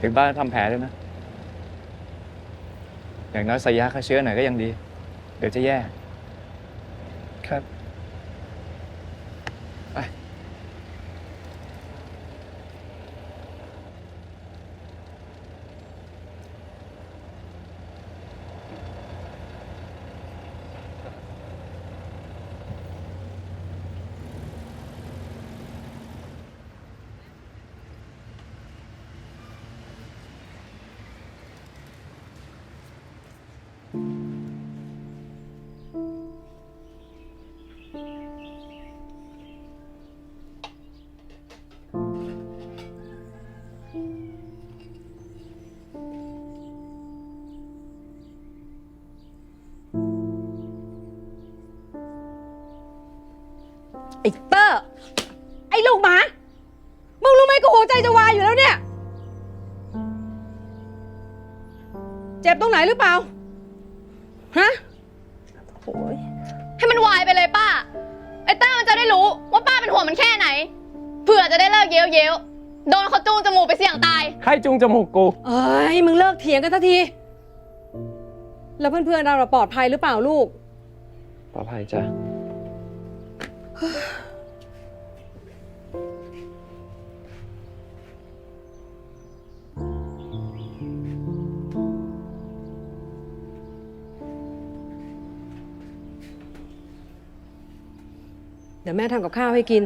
ถึงบ้านทำแผลด้วยนะ อย่างน้อยใส่ยาฆ่าเชื้อหน่อยก็ยังดี เดี๋ยวจะแย่ ครับ ไอ้เตอร์ไอ้ลูกหมา มึงรู้ไหมกูหัวใจจะวายอยู่แล้วเนี่ย เจ็บตรงไหนหรือเปล่า ฮะโอ้ยให้มันวายไปเลยป้า ไอ้ต้ามันจะได้รู้ว่าป้าเป็นห่วงมันแค่ไหน เผื่อจะได้เลิกเย้ยวเย้ยวๆโดนเขาจูงจมูกไปเสี่ยงตาย ใครจุงจมูกกู เอ้ย มึงเลิกเถียงกันทันที แล้วเพื่อนๆเราน่ะปลอดภัยหรือเปล่าลูก ปลอดภัยจ้ะ เดี๋ยวแม่ทำกับข้าวให้กิน